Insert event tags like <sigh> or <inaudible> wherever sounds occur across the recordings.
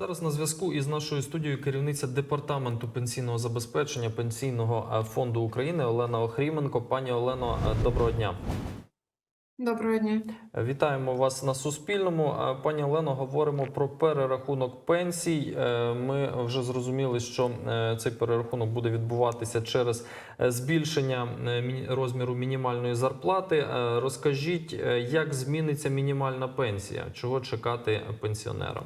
Зараз на зв'язку із нашою студією керівниця департаменту пенсійного забезпечення пенсійного е, фонду України Олена Охріменко. Пані Олено, е, доброго дня. Доброго дня. Е, Вітаємо вас на Суспільному. Пані Олено, говоримо про перерахунок пенсій. Ми вже зрозуміли, що цей перерахунок буде відбуватися через збільшення розміру мінімальної зарплати. Розкажіть, як зміниться мінімальна пенсія? Чого чекати пенсіонерам?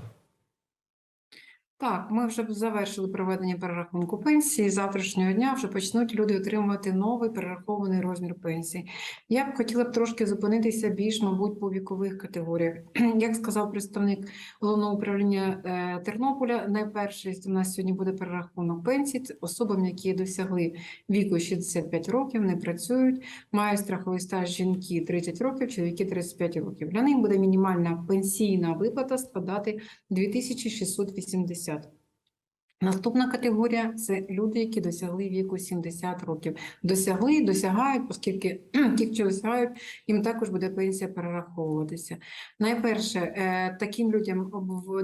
Так, ми вже завершили проведення перерахунку пенсії. Завтрашнього дня вже почнуть люди отримувати новий перерахований розмір пенсії. Я б хотіла б трошки зупинитися більш, мабуть, по вікових категоріях. <clears throat> Як сказав представник головного управління е, Тернополя, найперший у нас сьогодні буде перерахунок пенсій особам, які досягли віку 65 років, не працюють, мають страховий стаж жінки 30 років, чоловіки 35 років. Для них буде мінімальна пенсійна виплата складати 2680. Наступна категорія це люди, які досягли віку 70 років. Досягли, досягають, оскільки <clears throat> ті, що досягають, їм також буде пенсія перераховуватися. Найперше, е, таким людям,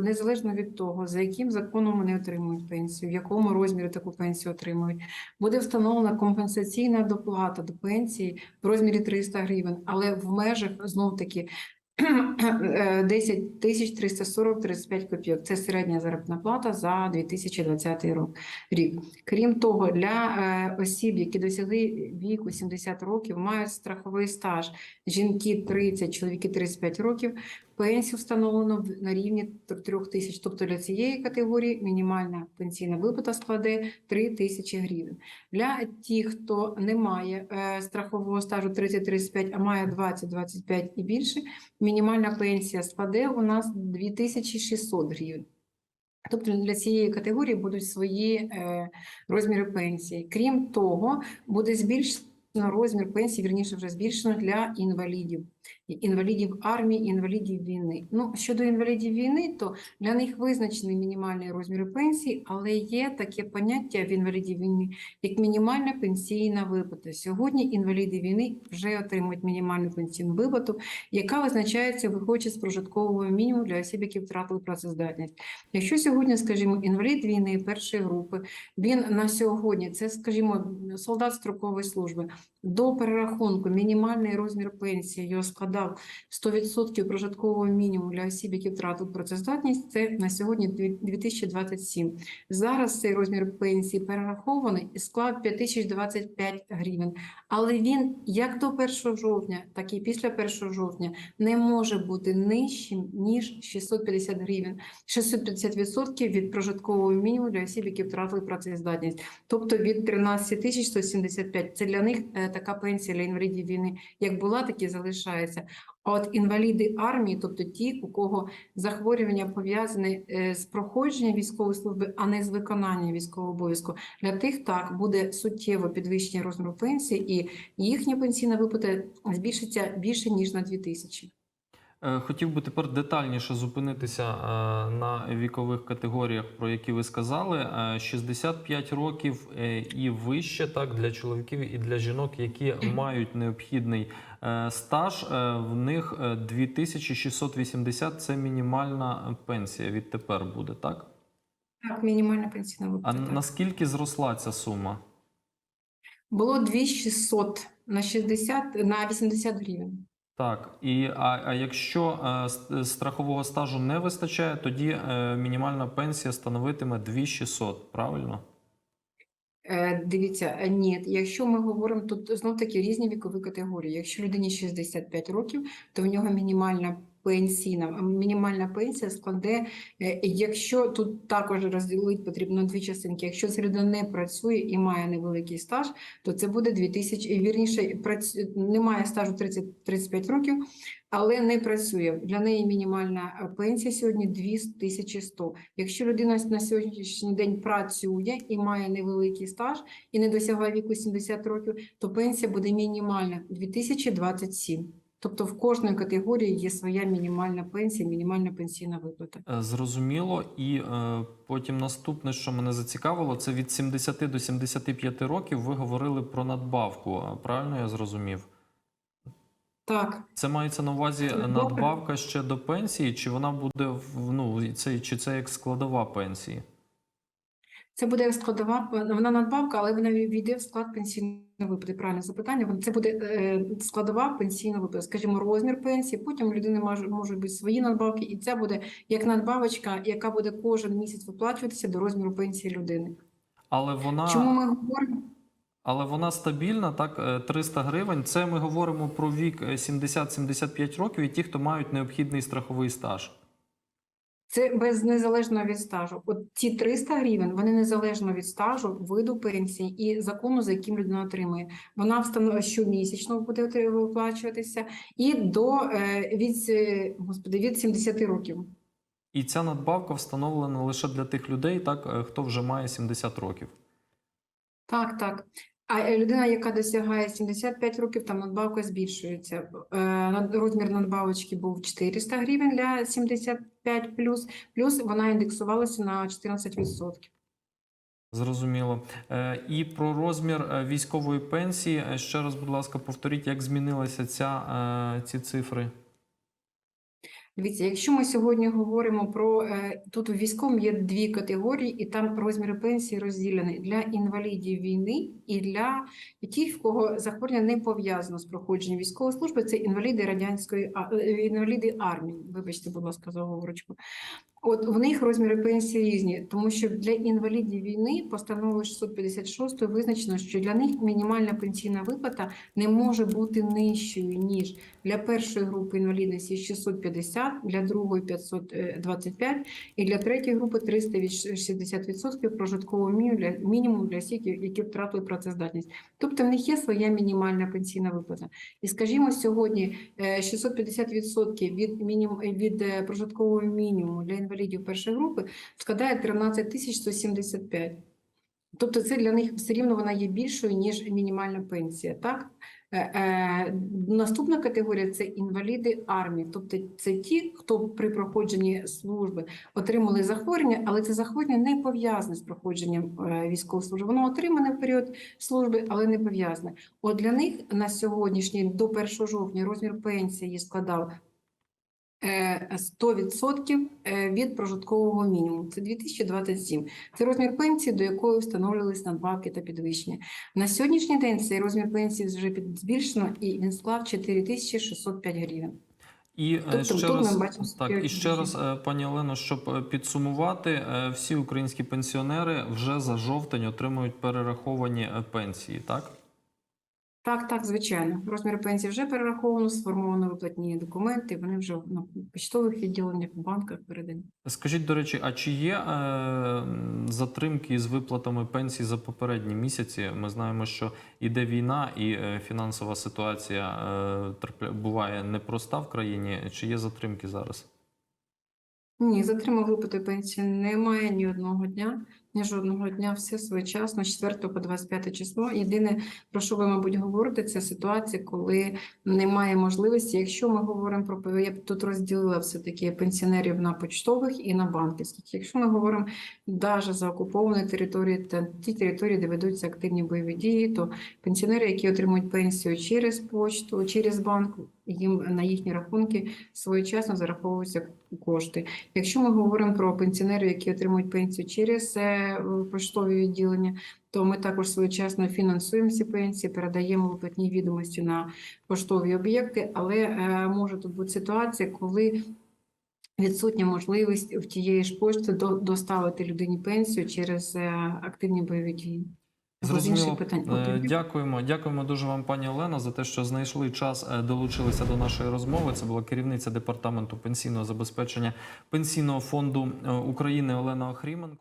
незалежно від того, за яким законом вони отримують пенсію, в якому розмірі таку пенсію отримують, буде встановлена компенсаційна доплата до пенсії в розмірі 300 гривень, але в межах знов таки 10 тисяч 340 35 копійок. Це середня заробітна плата за 2020 рок- рік. Крім того, для е, осіб, які досягли віку 70 років, мають страховий стаж жінки 30, чоловіки 35 років, пенсію встановлено на рівні 3 тисяч. Тобто для цієї категорії мінімальна пенсійна виплата складе 3 тисячі гривень. Для тих, хто не має е, страхового стажу 30-35, а має 20-25 і більше, мінімальна пенсія складе у нас 2600 гривень. Тобто для цієї категорії будуть свої е, розміри пенсії. Крім того, буде збільшено розмір пенсії, вірніше вже збільшено для інвалідів, інвалідів армії, інвалідів війни. Ну, щодо інвалідів війни, то для них визначений мінімальний розмір пенсії, але є таке поняття в інвалідів війни, як мінімальна пенсійна виплата. Сьогодні інваліди війни вже отримують мінімальну пенсійну виплату, яка визначається виходячи з прожиткового мінімуму для осіб, які втратили працездатність. Якщо сьогодні, скажімо, інвалід війни першої групи, він на сьогодні, це, скажімо, солдат строкової служби, до перерахунку мінімальний розмір пенсії його складав 100% прожиткового мінімуму для осіб, які втратили працездатність, це на сьогодні дві- 2027. Зараз цей розмір пенсії перерахований і склад 5025 гривень. Але він як до 1 жовтня, так і після 1 жовтня не може бути нижчим, ніж 650 гривень. 650% від прожиткового мінімуму для осіб, які втратили працездатність. Тобто від 13 тисяч 175. Це для них е, така пенсія для інвалідів війни, як була, так і залишається. А от інваліди армії, тобто ті, у кого захворювання пов'язане е, з проходженням військової служби, а не з виконанням військового обов'язку, для тих так буде суттєво підвищення розміру пенсії, і їхня пенсійна виплата збільшиться більше ніж на 2 тисячі. Е, Хотів би тепер детальніше зупинитися е, на вікових категоріях, про які ви сказали. Е, 65 років е, і вище, так для чоловіків і для жінок, які <clears throat> мають необхідний стаж. В них е, 2680 – це мінімальна пенсія. Відтепер буде так. Так, мінімальна пенсійна А так. наскільки зросла ця сума? Було 2600 на 60, на 80 гривень. Так, і а, а якщо е, страхового стажу не вистачає, тоді е, мінімальна пенсія становитиме 2600, правильно? Е, Дивіться, е, ні, якщо ми говоримо, тут знов таки різні вікові категорії. Якщо людині 65 років, то в нього мінімальна пенсійна, мінімальна пенсія складе, е, якщо тут також розділити потрібно дві частинки. Якщо людина не працює і має невеликий стаж, то це буде 2000, і вірніше, прац- немає стажу 30-35 років, але не працює. Для неї мінімальна е, пенсія сьогодні 2100. Якщо людина на сьогоднішній день працює і має невеликий стаж і не досягає віку 70 років, то пенсія буде мінімальна 2027. Тобто в кожної категорії є своя мінімальна пенсія, мінімальна пенсійна виплата. Е, Зрозуміло. І е, потім наступне, що мене зацікавило, це від 70 до 75 років ви говорили про надбавку. Правильно я зрозумів? Так, Це мається на увазі Це добре. надбавка ще до пенсії, чи вона буде ну це чи це як складова пенсії? Це буде як складова, вона надбавка, але вона війде в склад пенсійної виплати. Правильне запитання. Це буде е, складова пенсійна виплата, скажімо, розмір пенсії. Потім у людини можуть бути свої надбавки, і це буде як надбавочка, яка буде кожен місяць виплачуватися до розміру пенсії людини. Але вона Чому ми говоримо? але вона стабільна, так е, 300 гривень. Це ми говоримо про вік е, 70-75 років і ті, хто мають необхідний страховий стаж. Це без незалежно від стажу. От ці 300 гривень, вони незалежно від стажу, виду пенсії і закону, за яким людина отримує. Вона встановлює щомісячно буде виплачуватися і до е, від, господи, від 70 років. І ця надбавка встановлена лише для тих людей, так е, хто вже має 70 років. Так, так. А людина, яка досягає 75 років, там надбавка збільшується. Е, Розмір надбавочки був 400 гривень для 75 плюс, плюс вона індексувалася на 14%. Зрозуміло. Е, І про розмір е, військової пенсії ще раз, будь ласка, повторіть, як змінилися ця, ці цифри. Дивіться, якщо ми сьогодні говоримо про е, тут у військовому є дві категорії, і там розміри пенсії розділені для інвалідів війни і для тих, в кого захворювання не пов'язано з проходженням військової служби. Це інваліди радянської е, інваліди армії. Вибачте, будь ласка, за оговорочку. От в них розміри пенсії різні, тому що для інвалідів війни постановою 656 визначено, що для них мінімальна пенсійна виплата не може бути нижчою ніж для першої групи інвалідності 650, для другої 525 і для третьої групи 360% прожиткового мінімуму для, всіх, які втратили працездатність. Тобто в них є своя мінімальна пенсійна виплата. І скажімо, сьогодні е, 650% від, мінімум, від е, прожиткового мінімуму для інвалідів першої групи складає 13 тисяч 175. Тобто це для них все рівно вона є більшою, ніж мінімальна пенсія. Так? Е, е, Наступна категорія це інваліди армії, тобто це ті, хто при проходженні служби отримали захворювання, але це захворювання не пов'язане з проходженням е, військової служби. Воно отримане в період служби, але не пов'язане. От для них на сьогоднішній до 1 жовтня розмір пенсії складав 100% е, від прожиткового мінімуму. Це 2027. Це розмір пенсії, до якої встановлювалися надбавки та підвищення. На сьогоднішній день цей розмір пенсії вже збільшено і він склав 4605 гривень. І е, Тобто ще раз, бачимо так, і ще раз, е, пані Олено, щоб е, підсумувати, е, всі українські пенсіонери вже за жовтень отримують перераховані е, пенсії, так? Так, так, звичайно. Розмір пенсії вже перераховано, сформовано виплатні документи, вони вже на почтових відділеннях, в банках передані. Скажіть, до речі, а чи є е, затримки з виплатами пенсій за попередні місяці? Ми знаємо, що іде війна і е, фінансова ситуація е, буває непроста в країні. Чи є затримки зараз? Ні, затримав виплати пенсії немає ні одного дня, ні жодного дня, все своєчасно, з 4 по 25 число. Єдине, про що ви, мабуть, говорите, це ситуація, коли немає можливості. Якщо ми говоримо про я б тут розділила все-таки пенсіонерів на почтових і на банківських. Якщо ми говоримо навіть за окуповані території та ті території, де ведуться активні бойові дії, то пенсіонери, які отримують пенсію через почту, через банк, їм на їхні рахунки своєчасно зараховуються кошти. Якщо ми говоримо про пенсіонерів, які отримують пенсію через е, поштові відділення, то ми також своєчасно фінансуємо ці пенсії, передаємо виплатні відомості на поштові об'єкти, але е, може тут бути ситуація, коли відсутня можливість в тієї ж пошти до- доставити людині пенсію через е, активні бойові дії. Зрозуміло. Е, Дякуємо. Дякуємо дуже вам, пані Олена, за те, що знайшли час, е, долучилися до нашої розмови. Це була керівниця департаменту пенсійного забезпечення пенсійного фонду е, України Олена Охріменко.